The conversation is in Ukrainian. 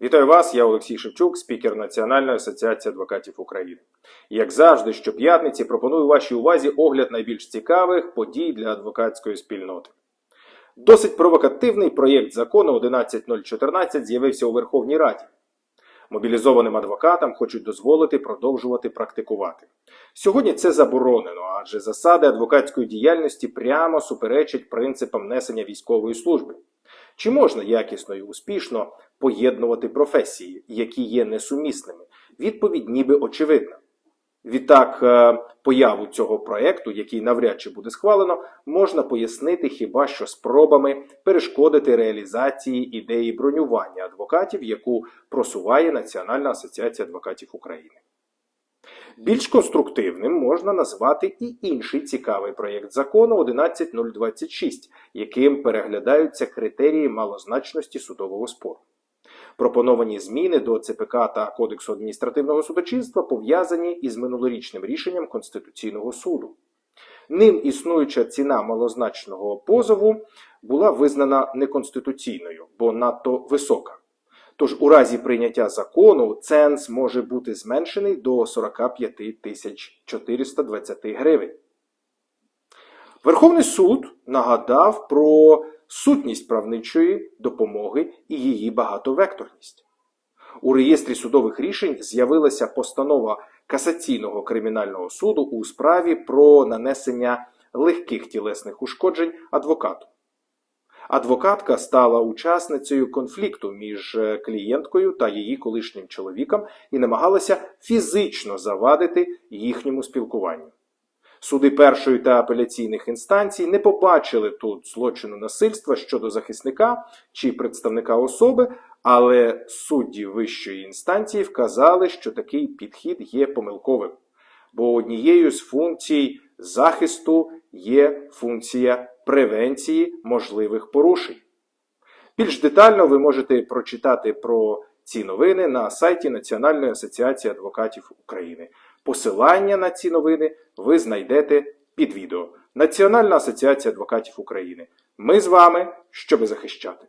Вітаю вас, я Олексій Шевчук, спікер Національної асоціації адвокатів України. Як завжди, щоп'ятниці пропоную вашій увазі огляд найбільш цікавих подій для адвокатської спільноти. Досить провокативний проєкт закону 11014 з'явився у Верховній Раді. Мобілізованим адвокатам хочуть дозволити продовжувати практикувати. Сьогодні це заборонено, адже засади адвокатської діяльності прямо суперечать принципам несення військової служби. Чи можна якісно і успішно поєднувати професії, які є несумісними? Відповідь ніби очевидна. Відтак, е, появу цього проекту, який навряд чи буде схвалено, можна пояснити хіба що спробами перешкодити реалізації ідеї бронювання адвокатів, яку просуває Національна асоціація адвокатів України. Більш конструктивним можна назвати і інший цікавий проєкт закону 11026, яким переглядаються критерії малозначності судового спору. Пропоновані зміни до ЦПК та Кодексу адміністративного судочинства пов'язані із минулорічним рішенням Конституційного суду. Ним існуюча ціна малозначного позову була визнана неконституційною, бо надто висока. Тож у разі прийняття закону ценз може бути зменшений до 45 тисяч 420 гривень. Верховний суд нагадав про сутність правничої допомоги і її багатовекторність. У реєстрі судових рішень з'явилася постанова Касаційного кримінального суду у справі про нанесення легких тілесних ушкоджень адвокату. Адвокатка стала учасницею конфлікту між е, клієнткою та її колишнім чоловіком і намагалася фізично завадити їхньому спілкуванню. Суди першої та апеляційних інстанцій не побачили тут злочину насильства щодо захисника чи представника особи, але судді вищої інстанції вказали, що такий підхід є помилковим, бо однією з функцій захисту є функція превенції можливих порушень. Більш детально ви можете прочитати про ці новини на сайті Національної асоціації адвокатів України. Посилання на ці новини ви знайдете під відео. Національна асоціація адвокатів України. Ми з вами, щоби захищати.